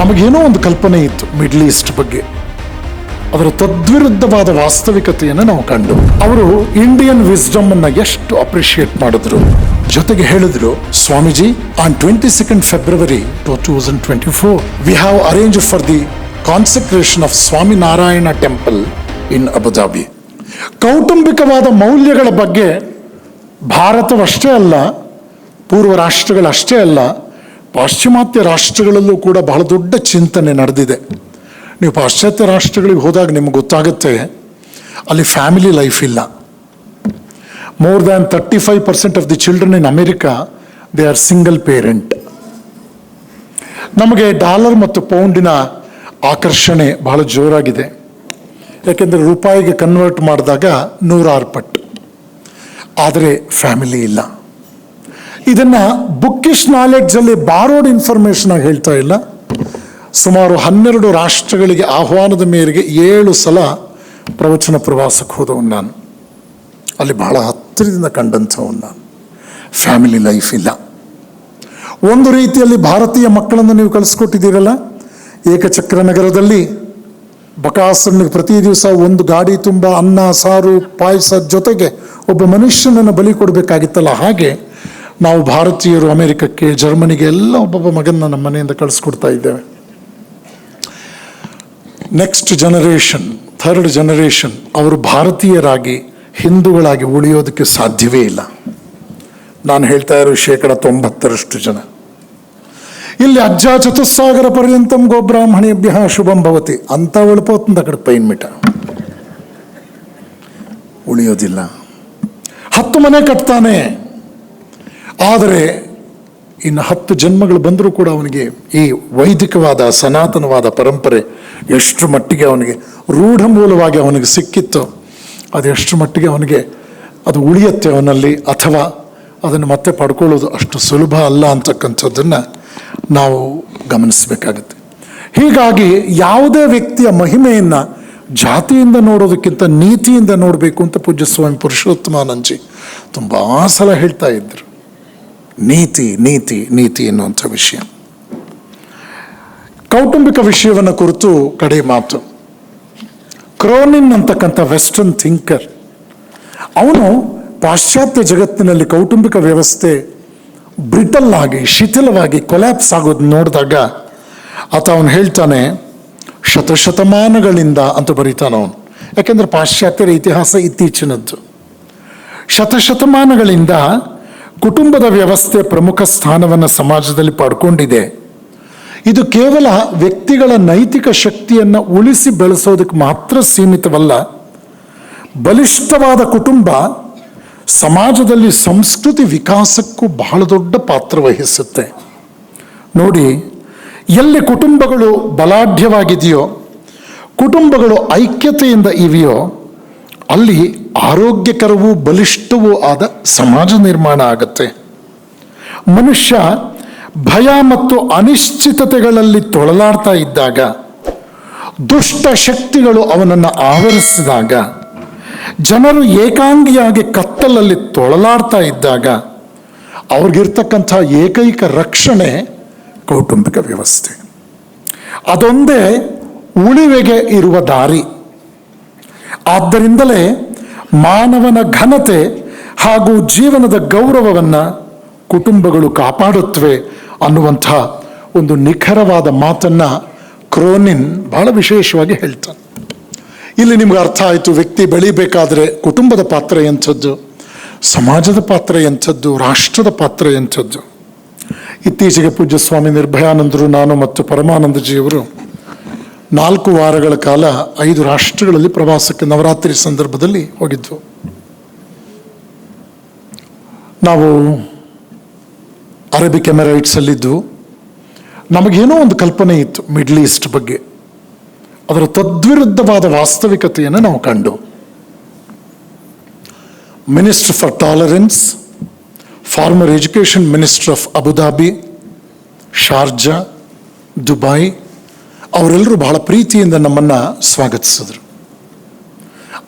ನಮಗೇನೋ ಒಂದು ಕಲ್ಪನೆ ಇತ್ತು ಮಿಡ್ಲ್ ಈಸ್ಟ್ ಬಗ್ಗೆ. ಅದರ ತದ್ವಿರುದ್ಧವಾದ ವಾಸ್ತವಿಕತೆಯನ್ನು ನಾವು ಕಂಡು. ಅವರು ಇಂಡಿಯನ್ ವಿಸ್ಡಮ್ ಅನ್ನ ಎಷ್ಟು ಅಪ್ರಿಷಿಯೇಟ್ ಮಾಡಿದ್ರು. ಜೊತೆಗೆ ಹೇಳಿದ್ರು, Swamiji on twenty second February two thousand twenty four we have arrange for the consecration of Swami Narayan temple in Abu Dhabi ಕೌಟುಂಬಿಕವಾದ ಮೌಲ್ಯಗಳ ಬಗ್ಗೆ ಭಾರತವಷ್ಟೇ ಅಲ್ಲ, ಪೂರ್ವ ರಾಷ್ಟ್ರಗಳಷ್ಟೇ ಅಲ್ಲ ಪಾಶ್ಚಿಮಾತ್ಯ ರಾಷ್ಟ್ರಗಳಲ್ಲೂ ಕೂಡ ಬಹಳ ದೊಡ್ಡ ಚಿಂತನೆ ನಡೆದಿದೆ. ನೀವು ಪಾಶ್ಚಾತ್ಯ ರಾಷ್ಟ್ರಗಳಿಗೆ ಹೋದಾಗ ನಿಮ್ಗೆ ಗೊತ್ತಾಗುತ್ತೆ, ಅಲ್ಲಿ ಫ್ಯಾಮಿಲಿ ಲೈಫ್ ಇಲ್ಲ. More than thirty five percent of the children in America, they are single parent. ನಮಗೆ ಡಾಲರ್ ಮತ್ತು ಪೌಂಡಿನ ಆಕರ್ಷಣೆ ಬಹಳ ಜೋರಾಗಿದೆ. ಯಾಕೆಂದರೆ ರೂಪಾಯಿಗೆ ಕನ್ವರ್ಟ್ ಮಾಡಿದಾಗ ನೂರಾರು ಪಟ್ಟು ಆದರೆ ಫ್ಯಾಮಿಲಿ ಇಲ್ಲ. ಇದನ್ನ ಬುಕ್ಕಿಶ್ ನಾಲೆಡ್ಜಲ್ಲಿ ಬಾರೋಡ್ ಇನ್ಫಾರ್ಮೇಷನ್ ಆಗಿ ಹೇಳ್ತಾ ಇಲ್ಲ. ಸುಮಾರು ಹನ್ನೆರಡು ರಾಷ್ಟ್ರಗಳಿಗೆ ಆಹ್ವಾನದ ಮೇರೆಗೆ ಏಳು ಸಲ ಪ್ರವಚನ ಪ್ರವಾಸಕ್ಕೆ ಹೋದವನು ನಾನು. ಅಲ್ಲಿ ಬಹಳ ಹತ್ತಿರದಿಂದ ಕಂಡಂಥವನು ನಾನು. ಫ್ಯಾಮಿಲಿ ಲೈಫ್ ಇಲ್ಲ. ಒಂದು ರೀತಿಯಲ್ಲಿ ಭಾರತೀಯ ಮಕ್ಕಳನ್ನು ನೀವು ಕಲಿಸ್ಕೊಟ್ಟಿದ್ದೀರಲ್ಲ ಏಕಚಕ್ರ ನಗರದಲ್ಲಿ ಬಕಾಸನಿಗೆ ಪ್ರತಿ ದಿವಸ ಒಂದು ಗಾಡಿ ತುಂಬ ಅನ್ನ, ಸಾರು, ಪಾಯಸ ಜೊತೆಗೆ ಒಬ್ಬ ಮನುಷ್ಯನನ್ನು ಬಲಿ ಕೊಡಬೇಕಾಗಿತ್ತಲ್ಲ ಹಾಗೆ ನಾವು ಭಾರತೀಯರು ಅಮೆರಿಕಕ್ಕೆ, ಜರ್ಮನಿಗೆ ಎಲ್ಲ ಒಬ್ಬೊಬ್ಬ ಮಗನ್ನ ನಮ್ಮ ಮನೆಯಿಂದ ಕಳಿಸ್ಕೊಡ್ತಾ ಇದ್ದೇವೆ. ನೆಕ್ಸ್ಟ್ ಜನರೇಷನ್ ಥರ್ಡ್ ಜನರೇಷನ್ ಅವರು ಭಾರತೀಯರಾಗಿ, ಹಿಂದೂಗಳಾಗಿ ಉಳಿಯೋದಕ್ಕೆ ಸಾಧ್ಯವೇ ಇಲ್ಲ. ನಾನು ಹೇಳ್ತಾ ಇರೋ ಶೇಕಡ ತೊಂಬತ್ತರಷ್ಟು ಜನ. ಇಲ್ಲಿ ಅಜ್ಜ ಚತುಸ್ಸಾಗರ ಪರ್ಯಂತಂ ಗೋಬ್ರಾಹ್ಮಣೇಭ್ಯ ಶುಭಂ ಭವತಿ. ಅಂತ ಉಳ್ಪೋತಂದ ಕಡೆ ಪೈನ್ ಮಿಟ. ಉಳಿಯೋದಿಲ್ಲ. ಹತ್ತು ಮನೆ ಕಟ್ತಾನೆ. ಆದರೆ ಇನ್ನು ಹತ್ತು ಜನ್ಮಗಳು ಬಂದರೂ ಕೂಡ ಅವನಿಗೆ ಈ ವೈದಿಕವಾದ ಸನಾತನವಾದ ಪರಂಪರೆ ಎಷ್ಟು ಮಟ್ಟಿಗೆ ಅವನಿಗೆ ರೂಢ ಮೂಲವಾಗಿ ಅವನಿಗೆ ಸಿಕ್ಕಿತ್ತು, ಅದು ಎಷ್ಟು ಮಟ್ಟಿಗೆ ಅವನಿಗೆ ಅದು ಉಳಿಯುತ್ತೆ ಅವನಲ್ಲಿ ಅಥವಾ ಅದನ್ನು ಮತ್ತೆ ಪಡ್ಕೊಳ್ಳೋದು ಅಷ್ಟು ಸುಲಭ ಅಲ್ಲ ಅಂತಕ್ಕಂಥದ್ದನ್ನು ನಾವು ಗಮನಿಸಬೇಕಾಗುತ್ತೆ. ಹೀಗಾಗಿ ಯಾವುದೇ ವ್ಯಕ್ತಿಯ ಮಹಿಮೆಯನ್ನು ಜಾತಿಯಿಂದ ನೋಡೋದಕ್ಕಿಂತ ನೀತಿಯಿಂದ ನೋಡಬೇಕು ಅಂತ ಪೂಜ್ಯ ಸ್ವಾಮಿ ಪುರುಷೋತ್ತಮಾನಂಜಿ ತುಂಬ ಸಲ ಹೇಳ್ತಾ ಇದ್ರು. ನೀತಿ ನೀತಿ ನೀತಿ ಎನ್ನುವಂಥ ವಿಷಯ. ಕೌಟುಂಬಿಕ ವಿಷಯವನ್ನು ಕುರಿತು ಕಡೆ ಮಾತು. ಕ್ರೋನಿನ್ ಅಂತಕ್ಕಂಥ ವೆಸ್ಟರ್ನ್ ಥಿಂಕರ್, ಅವನು ಪಾಶ್ಚಾತ್ಯ ಜಗತ್ತಿನಲ್ಲಿ ಕೌಟುಂಬಿಕ ವ್ಯವಸ್ಥೆ ಬ್ರಿಟಲ್ ಆಗಿ ಶಿಥಿಲವಾಗಿ ಕೊಲ್ಯಾಪ್ಸ್ ಆಗೋದು ನೋಡಿದಾಗ ಆತ ಅವನು ಹೇಳ್ತಾನೆ, ಶತಶತಮಾನಗಳಿಂದ ಅಂತ ಬರೀತಾನ ಅವನು. ಯಾಕೆಂದ್ರೆ ಪಾಶ್ಚಾತ್ಯರ ಇತಿಹಾಸ ಇತ್ತೀಚಿನದ್ದು. ಶತಶತಮಾನಗಳಿಂದ ಕುಟುಂಬದ ವ್ಯವಸ್ಥೆ ಪ್ರಮುಖ ಸ್ಥಾನವನ್ನು ಸಮಾಜದಲ್ಲಿ ಪಡ್ಕೊಂಡಿದೆ. ಇದು ಕೇವಲ ವ್ಯಕ್ತಿಗಳ ನೈತಿಕ ಶಕ್ತಿಯನ್ನು ಉಳಿಸಿ ಬೆಳೆಸೋದಕ್ಕೆ ಮಾತ್ರ ಸೀಮಿತವಲ್ಲ. ಬಲಿಷ್ಠವಾದ ಕುಟುಂಬ ಸಮಾಜದಲ್ಲಿ ಸಂಸ್ಕೃತಿ ವಿಕಾಸಕ್ಕೂ ಬಹಳ ದೊಡ್ಡ ಪಾತ್ರ ವಹಿಸುತ್ತೆ. ನೋಡಿ, ಎಲ್ಲಿ ಕುಟುಂಬಗಳು ಬಲಾಢ್ಯವಾಗಿದೆಯೋ, ಕುಟುಂಬಗಳು ಐಕ್ಯತೆಯಿಂದ ಇವೆಯೋ, ಅಲ್ಲಿ ಆರೋಗ್ಯಕರವೂ ಬಲಿಷ್ಠವೂ ಆದ ಸಮಾಜ ನಿರ್ಮಾಣ ಆಗುತ್ತೆ. ಮನುಷ್ಯ ಭಯ ಮತ್ತು ಅನಿಶ್ಚಿತತೆಗಳಲ್ಲಿ ತೊಳಲಾಡ್ತಾ ಇದ್ದಾಗ, ದುಷ್ಟ ಶಕ್ತಿಗಳು ಅವನನ್ನು ಆವರಿಸಿದಾಗ, ಜನರು ಏಕಾಂಗಿಯಾಗಿ ಕತ್ತಲಲ್ಲಿ ತೊಳಲಾಡ್ತಾ ಇದ್ದಾಗ, ಅವ್ರಿಗಿರ್ತಕ್ಕಂಥ ಏಕೈಕ ರಕ್ಷಣೆ ಕೌಟುಂಬಿಕ ವ್ಯವಸ್ಥೆ. ಅದೊಂದೇ ಉಳಿವೆಗೆ ಇರುವ ದಾರಿ. ಆದ್ದರಿಂದಲೇ ಮಾನವನ ಘನತೆ ಹಾಗೂ ಜೀವನದ ಗೌರವವನ್ನು ಕುಟುಂಬಗಳು ಕಾಪಾಡುತ್ತವೆ ಅನ್ನುವಂಥ ಒಂದು ನಿಖರವಾದ ಮಾತನ್ನು ಕ್ರೋನಿನ್ ಬಹಳ ವಿಶೇಷವಾಗಿ ಹೇಳ್ತಾನೆ. ಇಲ್ಲಿ ನಿಮ್ಗೆ ಅರ್ಥ ಆಯಿತು, ವ್ಯಕ್ತಿ ಬೆಳಿಬೇಕಾದ್ರೆ ಕುಟುಂಬದ ಪಾತ್ರ ಎಂಥದ್ದು, ಸಮಾಜದ ಪಾತ್ರ ಎಂಥದ್ದು, ರಾಷ್ಟ್ರದ ಪಾತ್ರ ಎಂಥದ್ದು. ಇತ್ತೀಚೆಗೆ ಪೂಜ್ಯ ಸ್ವಾಮಿ ನಿರ್ಭಯಾನಂದರು, ನಾನು ಮತ್ತು ಪರಮಾನಂದಜಿಯವರು ನಾಲ್ಕು ವಾರಗಳ ಕಾಲ ಐದು ರಾಷ್ಟ್ರಗಳಲ್ಲಿ ಪ್ರವಾಸಕ್ಕೆ ನವರಾತ್ರಿ ಸಂದರ್ಭದಲ್ಲಿ ಹೋಗಿದ್ವು. ನಾವು ಅರೇಬಿಕ್ ಎಮಿರೈಟ್ಸ್ ಅಲ್ಲಿದ್ದು ನಮಗೇನೋ ಒಂದು ಕಲ್ಪನೆ ಇತ್ತು ಮಿಡ್ಲ್ ಈಸ್ಟ್ ಬಗ್ಗೆ. ಅದರ ತದ್ವಿರುದ್ಧವಾದ ವಾಸ್ತವಿಕತೆಯನ್ನು ನಾವು ಕಂಡು. Minister for tolerance, former education minister of Abu Dhabi, Sharjah, Dubai ಅವರೆಲ್ಲರೂ ಬಹಳ ಪ್ರೀತಿಯಿಂದ ನಮ್ಮನ್ನು ಸ್ವಾಗತಿಸಿದ್ರು.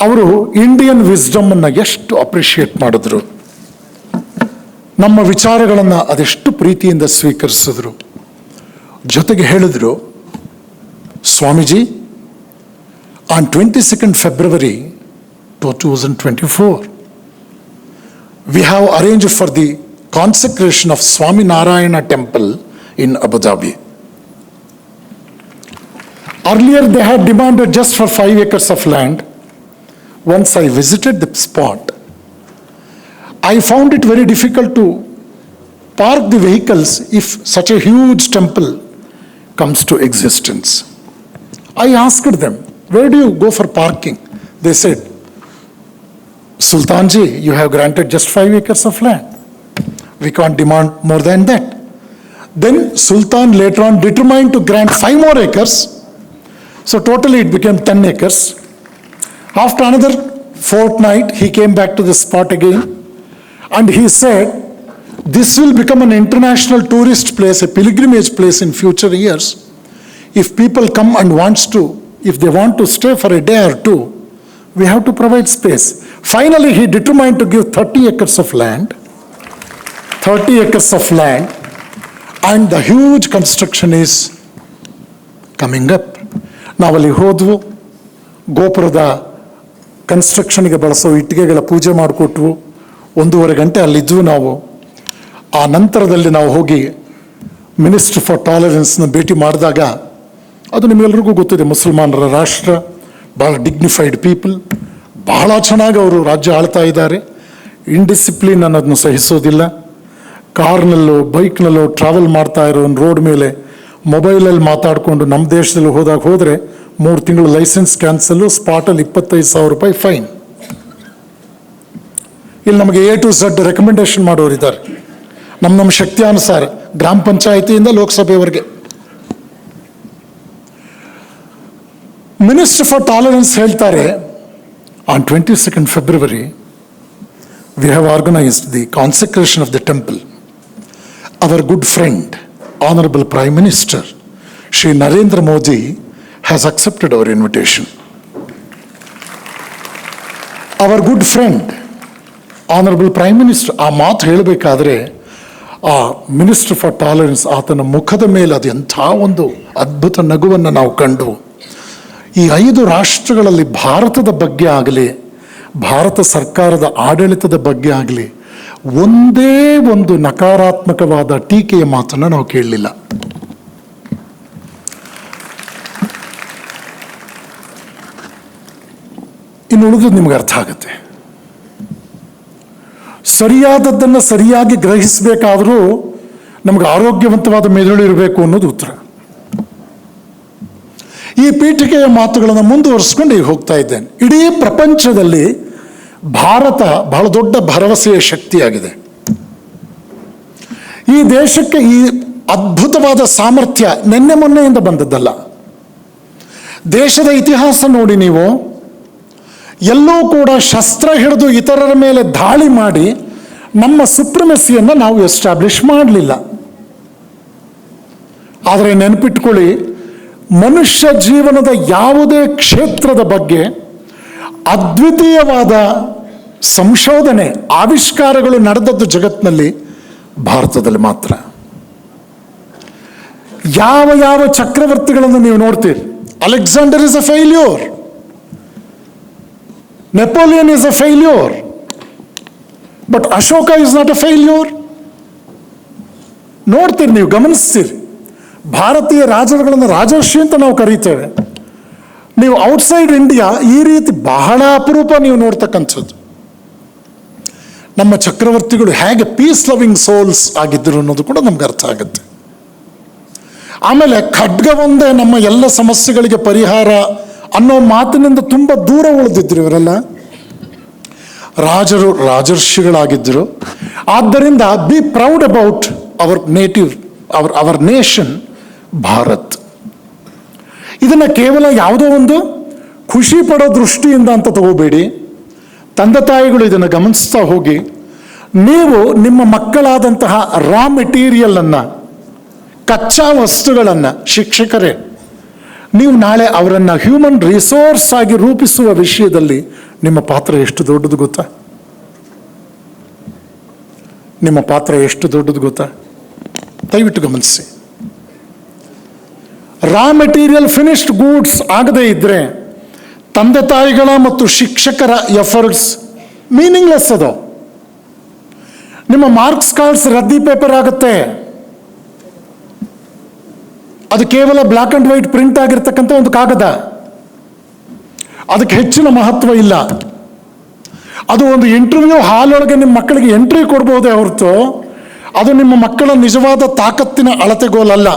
ಅವರು ಇಂಡಿಯನ್ ವಿಸ್ಡಮ್ ಅನ್ನ ಎಷ್ಟು ಅಪ್ರಿಷಿಯೇಟ್ ಮಾಡಿದ್ರು. ನಮ್ಮ ವಿಚಾರಗಳನ್ನು ಅದೆಷ್ಟು ಪ್ರೀತಿಯಿಂದ ಸ್ವೀಕರಿಸಿದ್ರು. ಜೊತೆಗೆ ಹೇಳಿದ್ರು Swamiji, on 22nd February 2024, we have arranged for the consecration of Swami Narayana Temple in Abu Dhabi. Earlier, they had demanded just for five acres of land. Once I visited the spot, I found it very difficult to park the vehicles if such a huge temple comes to existence. I asked them, Where do you go for parking? They said, Sultanji, you have granted just five acres of land. We can't demand more than that. Then Sultan later on determined to grant five more acres. So totally it became 10 acres. After another fortnight, he came back to the spot again and he said, This will become an international tourist place, a pilgrimage place in future years. If people come and wants to, if they want to stay for a day or two, we have to provide space. Finally, he determined to give 30 acres of land, 30 acres of land, and the huge construction is coming up. ನಾವಲ್ಲಿ ಹೋದ್ವು, ಗೋಪುರದ ಕನ್ಸ್ಟ್ರಕ್ಷನ್ಗೆ ಬಳಸೋ ಇಟ್ಟಿಗೆಗಳ ಪೂಜೆ ಮಾಡಿಕೊಟ್ವು. ಒಂದೂವರೆ ಗಂಟೆ ಅಲ್ಲಿದ್ವು ನಾವು. ಆ ನಂತರದಲ್ಲಿ ನಾವು ಹೋಗಿ ಮಿನಿಸ್ಟರ್ ಫಾರ್ ಟಾಲರೆನ್ಸ್ನ ಭೇಟಿ ಮಾಡಿದಾಗ, ಅದು ನಿಮಗೆಲ್ರಿಗೂ ಗೊತ್ತಿದೆ, ಮುಸಲ್ಮಾನರ ರಾಷ್ಟ್ರ ಭಾಳ ಡಿಗ್ನಿಫೈಡ್ ಪೀಪಲ್, ಬಹಳ ಚೆನ್ನಾಗಿ ಅವರು ರಾಜ್ಯ ಆಳ್ತಾ ಇದ್ದಾರೆ. ಇಂಡಿಸಿಪ್ಲಿನ್ ಅನ್ನೋದನ್ನು ಸಹಿಸೋದಿಲ್ಲ. ಕಾರ್ನಲ್ಲೋ, ಬೈಕ್ನಲ್ಲೋ ಟ್ರಾವೆಲ್ ಮಾಡ್ತಾ ಇರೋ ರೋಡ್ ಮೇಲೆ ಮೊಬೈಲಲ್ಲಿ ಮಾತಾಡಿಕೊಂಡು ನಮ್ಮ ದೇಶದಲ್ಲಿ ಹೋದಾಗ ಹೋದರೆ ಮೂರು ತಿಂಗಳು ಲೈಸೆನ್ಸ್ ಕ್ಯಾನ್ಸಲ್ಲು ಸ್ಪಾಟಲ್ಲಿ ಇಪ್ಪತ್ತೈದು ಸಾವಿರ ರೂಪಾಯಿ ಫೈನ್. ಇಲ್ಲಿ ನಮಗೆ ಎ ಟು ಝಡ್ ರೆಕಮೆಂಡೇಶನ್ ಮಾಡೋರಿದ್ದಾರೆ ನಮ್ಮ ನಮ್ಮ ಶಕ್ತಿಯಾನುಸಾರ ಗ್ರಾಮ ಪಂಚಾಯಿತಿಯಿಂದ ಲೋಕಸಭೆವರೆಗೆ. ಮಿನಿಸ್ಟರ್ ಫಾರ್ ಟಾಲರೆನ್ಸ್ ಹೇಳ್ತಾರೆ on twenty second February we have organised the consecration of the temple our good friend honourable prime minister Shri Narendra Modi has accepted our invitation our good friend honourable prime minister ಆ ಮಾತು ಹೇಳಬೇಕಾದ್ರೆ, ಆ minister for tolerance ಆತನ ಮುಖದ ಮೇಲೆ ಅದು ಎಂಥ ಒಂದು ಅದ್ಭುತ ನಗುವನ್ನು ನಾವು ಕಂಡು, ಈ ಐದು ರಾಷ್ಟ್ರಗಳಲ್ಲಿ ಭಾರತದ ಬಗ್ಗೆ ಆಗಲಿ, ಭಾರತ ಸರ್ಕಾರದ ಆಡಳಿತದ ಬಗ್ಗೆ ಆಗಲಿ ಒಂದೇ ಒಂದು ನಕಾರಾತ್ಮಕವಾದ ಟೀಕೆಯ ಮಾತನ್ನು ನಾವು ಕೇಳಲಿಲ್ಲ. ಇನ್ನು ಉಳಿದು ನಿಮ್ಗೆ ಅರ್ಥ ಆಗುತ್ತೆ. ಸರಿಯಾದದ್ದನ್ನು ಸರಿಯಾಗಿ ಗ್ರಹಿಸಬೇಕಾದರೂ ನಮಗೆ ಆರೋಗ್ಯವಂತವಾದ ಮೆದುಳು ಇರಬೇಕು ಅನ್ನೋದು ಉತ್ತರ. ಈ ಪೀಠಿಕೆಯ ಮಾತುಗಳನ್ನು ಮುಂದುವರಿಸ್ಕೊಂಡು ಈಗ ಹೋಗ್ತಾ ಇದ್ದೇನೆ. ಇಡೀ ಪ್ರಪಂಚದಲ್ಲಿ ಭಾರತ ಬಹಳ ದೊಡ್ಡ ಭರವಸೆಯ ಶಕ್ತಿಯಾಗಿದೆ. ಈ ದೇಶಕ್ಕೆ ಈ ಅದ್ಭುತವಾದ ಸಾಮರ್ಥ್ಯ ನಿನ್ನೆ ಮೊನ್ನೆಯಿಂದ ಬಂದದ್ದಲ್ಲ. ದೇಶದ ಇತಿಹಾಸ ನೋಡಿ ನೀವು. ಎಲ್ಲೂ ಕೂಡ ಶಸ್ತ್ರ ಹಿಡಿದು ಇತರರ ಮೇಲೆ ದಾಳಿ ಮಾಡಿ ನಮ್ಮ ಸುಪ್ರಮೆಸಿಯನ್ನು ನಾವು ಎಸ್ಟಾಬ್ಲಿಷ್ ಮಾಡಲಿಲ್ಲ. ಆದರೆ ನೆನಪಿಟ್ಕೊಳ್ಳಿ, ಮನುಷ್ಯ ಜೀವನದ ಯಾವುದೇ ಕ್ಷೇತ್ರದ ಬಗ್ಗೆ ಅದ್ವಿತೀಯವಾದ ಸಂಶೋಧನೆ, ಆವಿಷ್ಕಾರಗಳು ನಡೆದದ್ದು ಜಗತ್ತಿನಲ್ಲಿ ಭಾರತದಲ್ಲಿ ಮಾತ್ರ. ಯಾವ ಯಾವ ಚಕ್ರವರ್ತಿಗಳನ್ನು ನೀವು ನೋಡ್ತೀರಿ? Alexander is a failure Napoleon is a failure but Ashoka is not a failure ನೋಡ್ತೀರಿ ನೀವು, ಗಮನಿಸ್ತೀರಿ. ಭಾರತೀಯ ರಾಜರುಗಳನ್ನು ರಾಜರ್ಷಿ ಅಂತ ನಾವು ಕರೀತೇವೆ. ನೀವು ಔಟ್ಸೈಡ್ ಇಂಡಿಯಾ ಈ ರೀತಿ ಬಹಳ ಅಪರೂಪ ನೀವು ನೋಡ್ತಕ್ಕಂಥದ್ದು. ನಮ್ಮ ಚಕ್ರವರ್ತಿಗಳು ಹೇಗೆ ಪೀಸ್ ಲವಿಂಗ್ ಸೋಲ್ಸ್ ಆಗಿದ್ದರು ಅನ್ನೋದು ಕೂಡ ನಮ್ಗೆ ಅರ್ಥ ಆಗುತ್ತೆ. ಆಮೇಲೆ ಖಡ್ಗ ಒಂದೇ ನಮ್ಮ ಎಲ್ಲ ಸಮಸ್ಯೆಗಳಿಗೆ ಪರಿಹಾರ ಅನ್ನೋ ಮಾತಿನಿಂದ ತುಂಬ ದೂರ ಉಳಿದಿದ್ರು ಇವರೆಲ್ಲ. ರಾಜರು ರಾಜರ್ಷಿಗಳಾಗಿದ್ದರು. ಆದ್ದರಿಂದ be proud about our native our our nation Bharat. ಇದನ್ನು ಕೇವಲ ಯಾವುದೋ ಒಂದು ಖುಷಿ ಪಡೋ ದೃಷ್ಟಿಯಿಂದ ಅಂತ ತಗೋಬೇಡಿ. ತಂದೆ ತಾಯಿಗಳು ಇದನ್ನು ಗಮನಿಸ್ತಾ ಹೋಗಿ, ನೀವು ನಿಮ್ಮ ಮಕ್ಕಳಾದಂತಹ ರಾ ಮೆಟೀರಿಯಲನ್ನು ಕಚ್ಚಾ ವಸ್ತುಗಳನ್ನು, ಶಿಕ್ಷಕರೇ, ನೀವು ನಾಳೆ ಅವರನ್ನು ಹ್ಯೂಮನ್ ರಿಸೋರ್ಸ್ ಆಗಿ ರೂಪಿಸುವ ವಿಷಯದಲ್ಲಿ ನಿಮ್ಮ ಪಾತ್ರ ಎಷ್ಟು ದೊಡ್ಡದು ಗೊತ್ತಾ? ನಿಮ್ಮ ಪಾತ್ರ ಎಷ್ಟು ದೊಡ್ಡದು ಗೊತ್ತಾ? ದಯವಿಟ್ಟು ಗಮನಿಸಿ. ರಾ ಮೆಟೀರಿಯಲ್ ಫಿನಿಶ್ಡ್ ಗೂಡ್ಸ್ ಆಗದೇ ಇದ್ರೆ ತಂದೆ ತಾಯಿಗಳ ಮತ್ತು ಶಿಕ್ಷಕರ ಎಫರ್ಟ್ಸ್ ಮೀನಿಂಗ್ಲೆಸ್ ಅದು. ನಿಮ್ಮ ಮಾರ್ಕ್ಸ್ ಕಾರ್ಡ್ಸ್ ರದ್ದಿ ಪೇಪರ್ ಆಗುತ್ತೆ. ಅದು ಕೇವಲ ಬ್ಲ್ಯಾಕ್ ಅಂಡ್ ವೈಟ್ ಪ್ರಿಂಟ್ ಆಗಿರ್ತಕ್ಕಂಥ ಒಂದು ಕಾಗದ. ಅದಕ್ಕೆ ಹೆಚ್ಚಿನ ಮಹತ್ವ ಇಲ್ಲ. ಅದು ಒಂದು ಇಂಟರ್ವ್ಯೂ ಹಾಲೊಳಗೆ ನಿಮ್ಮ ಮಕ್ಕಳಿಗೆ ಎಂಟ್ರಿ ಕೊಡ್ಬೋದೇ ಹೊರತು, ಅದು ನಿಮ್ಮ ಮಕ್ಕಳ ನಿಜವಾದ ತಾಕತ್ತಿನ ಅಳತೆಗೋಲಲ್ಲ.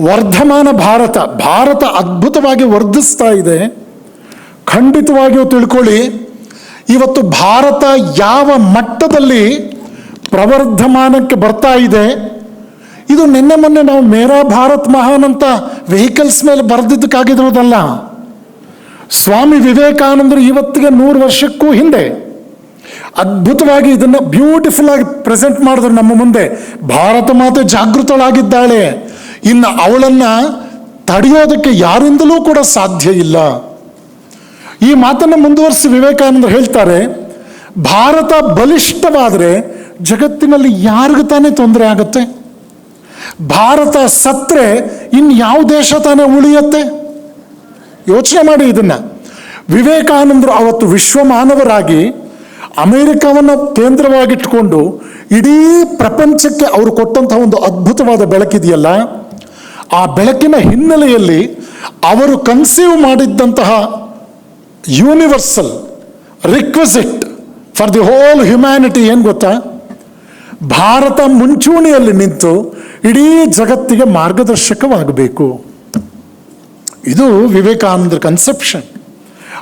ವರ್ಧಮಾನ ಭಾರತ ಭಾರತ ಅದ್ಭುತವಾಗಿ ವರ್ಧಿಸ್ತಾ ಇದೆ. ಖಂಡಿತವಾಗಿಯೂ ತಿಳ್ಕೊಳ್ಳಿ, ಇವತ್ತು ಭಾರತ ಯಾವ ಮಟ್ಟದಲ್ಲಿ ಪ್ರವರ್ಧಮಾನಕ್ಕೆ ಬರ್ತಾ ಇದೆ, ಇದು ನಿನ್ನೆ ಮೊನ್ನೆ ನಾವು ಮೇರಾ ಭಾರತ್ ಮಹಾನ್ ಅಂತ ವೆಹಿಕಲ್ಸ್ ಮೇಲೆ ಬರೆದಿದ್ದಕ್ಕಾಗಿರೋದಲ್ಲ ಸ್ವಾಮಿ ವಿವೇಕಾನಂದರು ಇವತ್ತಿಗೆ ನೂರು ವರ್ಷಕ್ಕೂ ಹಿಂದೆ ಅದ್ಭುತವಾಗಿ ಇದನ್ನು ಬ್ಯೂಟಿಫುಲ್ ಆಗಿ ಪ್ರೆಸೆಂಟ್ ಮಾಡಿದ್ರು ನಮ್ಮ ಮುಂದೆ. ಭಾರತ ಮಾತೆ ಜಾಗೃತಳಾಗಿದ್ದಾಳೆ. ಇನ್ನು ಅವಳನ್ನು ತಡೆಯೋದಕ್ಕೆ ಯಾರಿಂದಲೂ ಕೂಡ ಸಾಧ್ಯ ಇಲ್ಲ. ಈ ಮಾತನ್ನು ಮುಂದುವರಿಸಿ ವಿವೇಕಾನಂದರು ಹೇಳ್ತಾರೆ, ಭಾರತ ಬಲಿಷ್ಠವಾದರೆ ಜಗತ್ತಿನಲ್ಲಿ ಯಾರಿಗೂ ತಾನೇ ತೊಂದರೆ ಆಗುತ್ತೆ. ಭಾರತ ಸತ್ರೆ ಇನ್ನು ಯಾವ ದೇಶ ತಾನೇ ಉಳಿಯತ್ತೆ? ಯೋಚನೆ ಮಾಡಿ ಇದನ್ನ. ವಿವೇಕಾನಂದರು ಅವತ್ತು ವಿಶ್ವ ಮಾನವರಾಗಿ ಅಮೆರಿಕವನ್ನು ಕೇಂದ್ರವಾಗಿಟ್ಟುಕೊಂಡು ಇಡೀ ಪ್ರಪಂಚಕ್ಕೆ ಅವರು ಕೊಟ್ಟಂತಹ ಒಂದು ಅದ್ಭುತವಾದ ಬೆಳಕಿದೆಯಲ್ಲ ಆ ಬೆಳಕಿನ ಹಿನ್ನೆಲೆಯಲ್ಲಿ ಅವರು conceive ಮಾಡಿದ್ದಂತಹ universal requisite for the whole humanity ಏನು ಗೊತ್ತಾ? ಭಾರತ ಮುಂಚೂಣಿಯಲ್ಲಿ ನಿಂತು ಇಡೀ ಜಗತ್ತಿಗೆ ಮಾರ್ಗದರ್ಶಕವಾಗಬೇಕು. ಇದು ವಿವೇಕಾನಂದರ ಕನ್ಸೆಪ್ಷನ್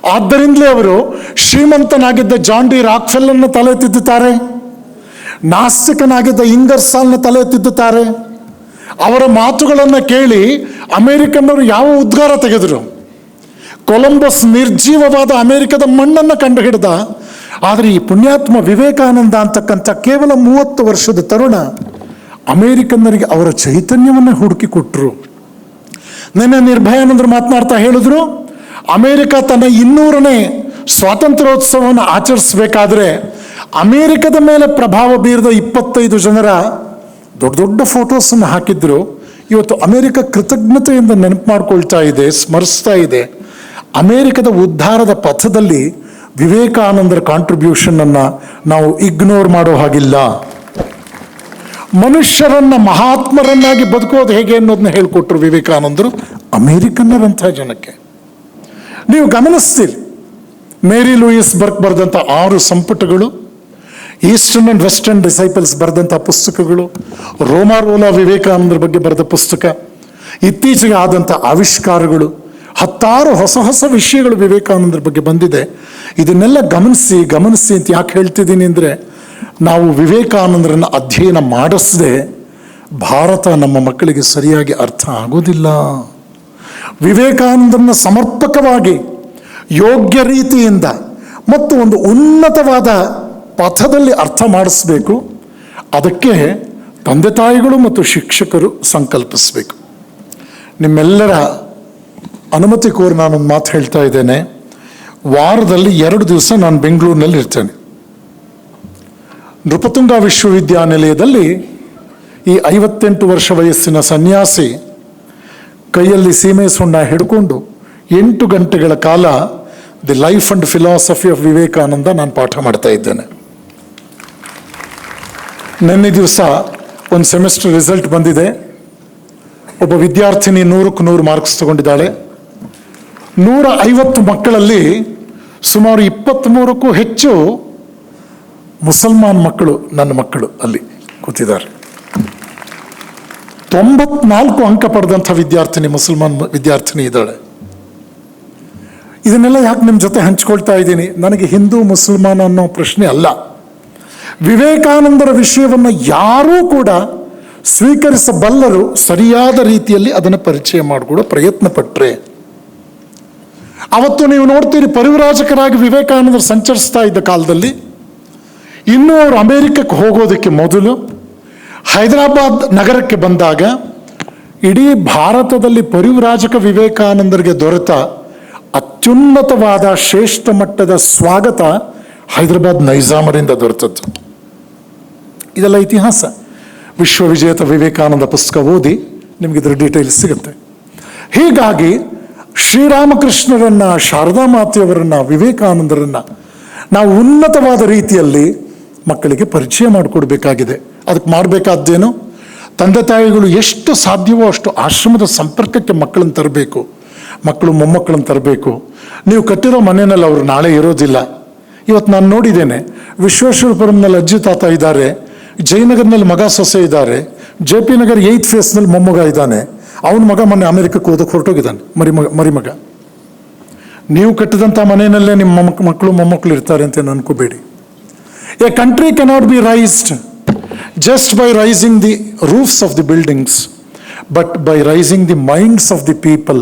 ಆದ್ದರಿಂದಲೇ ಅವರು ಶ್ರೀಮಂತನಾಗಿದ್ದ ಜಾನ್ ಡಿ ರಾಕ್ಫೆಲ್ಲನ್ನು ತಲೆ ತಿದ್ದುತ್ತಾರೆ ನಾಸ್ತಿಕನಾಗಿದ್ದ ಇಂಗರ್ಸಾಲ್ನ ತಲೆ ತಿದ್ದುತ್ತಾರೆ ಅವರ ಮಾತುಗಳನ್ನು ಕೇಳಿ ಅಮೇರಿಕನ್ನರು ಯಾವ ಉದ್ಗಾರ ತೆಗೆದರು? ಕೊಲಂಬಸ್ ನಿರ್ಜೀವವಾದ ಅಮೆರಿಕದ ಮಣ್ಣನ್ನು ಕಂಡು ಹಿಡಿದ ಆದರೆ ಈ ಪುಣ್ಯಾತ್ಮ ವಿವೇಕಾನಂದ ಅಂತಕ್ಕಂಥ ಕೇವಲ ಮೂವತ್ತು ವರ್ಷದ ತರುಣ ಅಮೇರಿಕನ್ನರಿಗೆ ಅವರ ಚೈತನ್ಯವನ್ನು ಹುಡುಕಿಕೊಟ್ರು ನಿನ್ನೆ ನಿರ್ಭಯಾನಂದರು ಮಾತನಾಡ್ತಾ ಹೇಳಿದ್ರು, ಅಮೇರಿಕ ತನ್ನ ಇನ್ನೂರನೇ ಸ್ವಾತಂತ್ರ್ಯೋತ್ಸವವನ್ನು ಆಚರಿಸಬೇಕಾದ್ರೆ ಅಮೇರಿಕದ ಮೇಲೆ ಪ್ರಭಾವ ಬೀರಿದ ಇಪ್ಪತ್ತೈದು ಜನರ ದೊಡ್ಡ ದೊಡ್ಡ ಫೋಟೋಸನ್ನು ಹಾಕಿದ್ರು. ಇವತ್ತು ಅಮೇರಿಕ ಕೃತಜ್ಞತೆಯಿಂದ ನೆನಪು ಮಾಡ್ಕೊಳ್ತಾ ಇದೆ, ಸ್ಮರಿಸ್ತಾ ಇದೆ. ಅಮೇರಿಕದ ಉದ್ಧಾರದ ಪಥದಲ್ಲಿ ವಿವೇಕಾನಂದರ ಕಾಂಟ್ರಿಬ್ಯೂಷನ್ ಅನ್ನ ನಾವು ಇಗ್ನೋರ್ ಮಾಡೋ ಹಾಗಿಲ್ಲ. ಮನುಷ್ಯರನ್ನ, ಮಹಾತ್ಮರನ್ನಾಗಿ ಬದುಕೋದು ಹೇಗೆ ಅನ್ನೋದನ್ನ ಹೇಳ್ಕೊಟ್ರು ವಿವೇಕಾನಂದರು ಅಮೇರಿಕನ್ನರಂಥ ಜನಕ್ಕೆ. ನೀವು ಗಮನಿಸ್ತೀರಿ, ಮೇರಿ ಲೂಯಿಸ್ ಬರ್ಕ್ ಬರೆದಂಥ ಆರು ಸಂಪುಟಗಳು, ಈಸ್ಟರ್ನ್ ಅಂಡ್ ವೆಸ್ಟರ್ನ್ ಡಿಸೈಪಲ್ಸ್ ಬರೆದಂಥ ಪುಸ್ತಕಗಳು ರೋಮಾರೋಲಾ ವಿವೇಕಾನಂದರ ಬಗ್ಗೆ ಬರೆದ ಪುಸ್ತಕ. ಇತ್ತೀಚೆಗೆ ಆದಂಥ ಆವಿಷ್ಕಾರಗಳು, ಹತ್ತಾರು ಹೊಸ ಹೊಸ ವಿಷಯಗಳು ವಿವೇಕಾನಂದರ ಬಗ್ಗೆ ಬಂದಿದೆ. ಇದನ್ನೆಲ್ಲ ಗಮನಿಸಿ ಗಮನಿಸಿ ಅಂತ ಯಾಕೆ ಹೇಳ್ತಿದ್ದೀನಿ ಅಂದರೆ, ನಾವು ವಿವೇಕಾನಂದರನ್ನು ಅಧ್ಯಯನ ಮಾಡಿಸದೆ ಭಾರತ ನಮ್ಮ ಮಕ್ಕಳಿಗೆ ಸರಿಯಾಗಿ ಅರ್ಥ ಆಗೋದಿಲ್ಲ. ವಿವೇಕಾನಂದರನ್ನ ಸಮರ್ಪಕವಾಗಿ, ಯೋಗ್ಯ ರೀತಿಯಿಂದ ಮತ್ತು ಒಂದು ಉನ್ನತವಾದ ಪಥದಲ್ಲಿ ಅರ್ಥ ಮಾಡಿಸ್ಬೇಕು. ಅದಕ್ಕೆ ತಂದೆ ತಾಯಿಗಳು ಮತ್ತು ಶಿಕ್ಷಕರು ಸಂಕಲ್ಪಿಸಬೇಕು. ನಿಮ್ಮೆಲ್ಲರ ಅನುಮತಿ ಕೋರಿ ನಾನೊಂದು ಮಾತು ಹೇಳ್ತಾ ಇದ್ದೇನೆ. ವಾರದಲ್ಲಿ ಎರಡು ದಿವಸ ನಾನು ಬೆಂಗಳೂರಿನಲ್ಲಿ ಇರ್ತೇನೆ. ನೃಪತುಂಗ ವಿಶ್ವವಿದ್ಯಾನಿಲಯದಲ್ಲಿ ಈ ಐವತ್ತೆಂಟು ವರ್ಷ ವಯಸ್ಸಿನ ಸನ್ಯಾಸಿ ಕೈಯಲ್ಲಿ ಸೀಮೆ ಸುಣ್ಣ ಹಿಡ್ಕೊಂಡು ಎಂಟು ಗಂಟೆಗಳ ಕಾಲ the life and philosophy of Vivekananda ನಾನು ಪಾಠ ಮಾಡ್ತಾ ಇದ್ದೇನೆ. ನಿನ್ನೆ ದಿವಸ ಒಂದು ಸೆಮಿಸ್ಟರ್ ರಿಸಲ್ಟ್ ಬಂದಿದೆ. ಒಬ್ಬ ವಿದ್ಯಾರ್ಥಿನಿ ನೂರಕ್ಕೆ ನೂರು ಮಾರ್ಕ್ಸ್ ತಗೊಂಡಿದ್ದಾಳೆ. ನೂರ ಐವತ್ತು ಮಕ್ಕಳಲ್ಲಿ ಸುಮಾರು ಇಪ್ಪತ್ತ್ಮೂರಕ್ಕೂ ಹೆಚ್ಚು ಮುಸಲ್ಮಾನ್ ಮಕ್ಕಳು ನನ್ನ ಮಕ್ಕಳು ಅಲ್ಲಿ ಕೂತಿದ್ದಾರೆ. ತೊಂಬತ್ನಾಲ್ಕು ಅಂಕ ಪಡೆದಂಥ ವಿದ್ಯಾರ್ಥಿನಿ, ಮುಸಲ್ಮಾನ್ ವಿದ್ಯಾರ್ಥಿನಿ ಇದ್ದಾಳೆ. ಇದನ್ನೆಲ್ಲ ಯಾಕೆ ನಿಮ್ಮ ಜೊತೆ ಹಂಚ್ಕೊಳ್ತಾ ಇದ್ದೀನಿ? ನನಗೆ ಹಿಂದೂ, ಮುಸಲ್ಮಾನ್ ಅನ್ನೋ ಪ್ರಶ್ನೆ ಅಲ್ಲ. ವಿವೇಕಾನಂದರ ವಿಷಯವನ್ನು ಯಾರೂ ಕೂಡ ಸ್ವೀಕರಿಸಬಲ್ಲರು ಸರಿಯಾದ ರೀತಿಯಲ್ಲಿ ಅದನ್ನು ಪರಿಚಯ ಮಾಡಿಕೊಡೋ ಪ್ರಯತ್ನ ಪಟ್ಟರೆ ಅವತ್ತು ನೀವು ನೋಡ್ತೀರಿ ಪರಿವರಾಜಕರಾಗಿ ವಿವೇಕಾನಂದರು ಸಂಚರಿಸ್ತಾ ಇದ್ದ ಕಾಲದಲ್ಲಿ ಇನ್ನೂ ಅವರು ಅಮೇರಿಕಕ್ಕೆ ಹೋಗೋದಕ್ಕೆ ಮೊದಲು ಹೈದರಾಬಾದ್ ನಗರಕ್ಕೆ ಬಂದಾಗ ಇಡೀ ಭಾರತದಲ್ಲಿ ಪರಿವ್ರಾಜಕ ವಿವೇಕಾನಂದರಿಗೆ ದೊರೆತ ಅತ್ಯುನ್ನತವಾದ ಶ್ರೇಷ್ಠ ಮಟ್ಟದ ಸ್ವಾಗತ ಹೈದರಾಬಾದ್ ನೈಜಾಮರಿಂದ ದೊರೆತದ್ದು. ಇದೆಲ್ಲ ಇತಿಹಾಸ. ವಿಶ್ವವಿಜೇತ ವಿವೇಕಾನಂದ ಪುಸ್ತಕ ಓದಿ ನಿಮಗೆ ಇದರ ಡೀಟೇಲ್ಸ್ ಸಿಗುತ್ತೆ. ಹೀಗಾಗಿ ಶ್ರೀರಾಮಕೃಷ್ಣರನ್ನ, ಶಾರದಾ ಮಾತೆಯವರನ್ನ, ವಿವೇಕಾನಂದರನ್ನ ನಾವು ಉನ್ನತವಾದ ರೀತಿಯಲ್ಲಿ ಮಕ್ಕಳಿಗೆ ಪರಿಚಯ ಮಾಡಿಕೊಡ್ಬೇಕಾಗಿದೆ. ಅದಕ್ಕೆ ಮಾಡಬೇಕಾದ್ದೇನು? ತಂದೆ ತಾಯಿಗಳು ಎಷ್ಟು ಸಾಧ್ಯವೋ ಅಷ್ಟು ಆಶ್ರಮದ ಸಂಪರ್ಕಕ್ಕೆ ಮಕ್ಕಳನ್ನು ತರಬೇಕು. ಮಕ್ಕಳು ಮೊಮ್ಮಕ್ಕಳನ್ನು ತರಬೇಕು. ನೀವು ಕಟ್ಟಿರೋ ಮನೆಯಲ್ಲಿ ಅವರು ನಾಳೆ ಇರೋದಿಲ್ಲ. ಇವತ್ತು ನಾನು ನೋಡಿದ್ದೇನೆ, ವಿಶ್ವೇಶ್ವರಪುರಂನಲ್ಲಿ ಅಜ್ಜಿ ತಾತ ಇದ್ದಾರೆ. ಜಯನಗರ್ನಲ್ಲಿ ಮಗ ಸೊಸೆ ಇದ್ದಾರೆ. ಜೆ ಪಿ ನಗರ್ ಏಯ್ತ್ ಫೇಸ್ನಲ್ಲಿ ಮೊಮ್ಮಗ ಇದ್ದಾನೆ. ಅವನ ಮಗ ಮೊನ್ನೆ ಅಮೆರಿಕಕ್ಕೆ ಓದಕ್ಕೆ ಹೊರಟೋಗಿದ್ದಾನೆ. ಮರಿಮಗ ಮರಿಮಗ ನೀವು ಕಟ್ಟಿದಂಥ ಮನೆಯಲ್ಲೇ ನಿಮ್ಮ ಮಕ್ಕಳು ಮೊಮ್ಮಕ್ಕಳು ಇರ್ತಾರೆ ಅಂತ ಅನ್ಕೋಬೇಡಿ. A country cannot be raised just by raising the roofs of the buildings but by raising the minds of the people